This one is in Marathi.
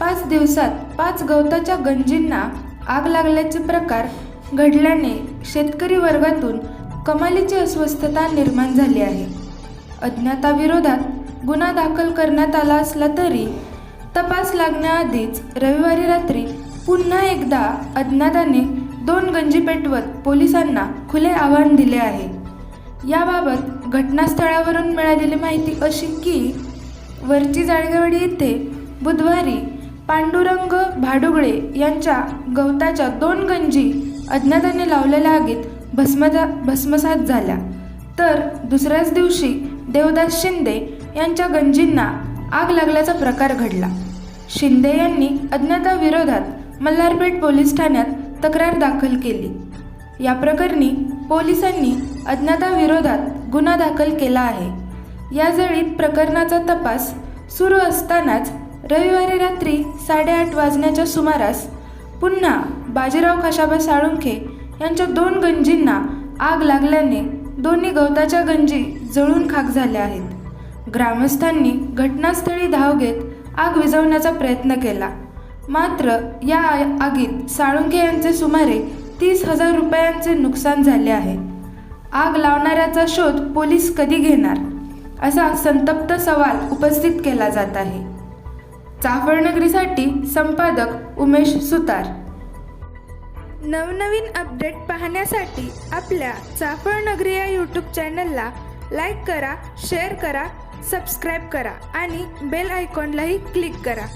पाच दिवसात पाच गवताच्या गंजींना आग लागल्याचे प्रकार घडल्याने शेतकरी वर्गातून कमालीची अस्वस्थता निर्माण झाली आहे. अज्ञाताविरोधात गुन्हा दाखल करण्यात आला असला तरी तपास लागण्याआधीच रविवारी रात्री पुन्हा एकदा अज्ञाताने दोन गंजी पेटवत पोलिसांना खुले आव्हान दिले आहे. याबाबत घटनास्थळावरून मिळालेली माहिती अशी की वरची जाळगेवाडी येथे बुधवारी पांडुरंग भाडुगळे यांच्या गवताच्या दोन गंजी अज्ञाताने लावलेल्या आगीत भस्मजा भस्मसात झाल्या. तर दुसऱ्याच दिवशी देवदास शिंदे यांच्या गंजींना आग लागल्याचा प्रकार घडला. शिंदे यांनी अज्ञाताविरोधात मल्हारपेठ पोलीस ठाण्यात तक्रार दाखल केली. या प्रकरणी पोलिसांनी अज्ञाताविरोधात गुन्हा दाखल केला आहे. या जळीत प्रकरणाचा तपास सुरू असतानाच रविवारी रात्री साडेआठ वाजण्याच्या सुमारास पुन्हा बाजीराव खाशाबा साळुंखे यांच्या दोन गंजींना आग लागल्याने दोन्ही गवताच्या गंजी जळून खाक झाल्या आहेत. ग्रामस्थांनी घटनास्थळी धाव घेत आग विझवण्याचा प्रयत्न केला. मात्र या आगीत साळुंखे यांचे सुमारे तीस हजार रुपयांचे नुकसान झाले आहे. आग लावणाऱ्याचा शोध पोलीस कधी घेणार? असा संतप्त सवाल उपस्थित केला जात आहे. चाफळनगरीसाठी संपादक उमेश सुतार. नवनवीन अपडेट पाहण्यासाठी आपल्या चाफळनगरी या यूट्यूब चॅनलला लाईक करा शेअर करा सबस्क्राईब करा आणि बेल आयकॉनलाही क्लिक करा.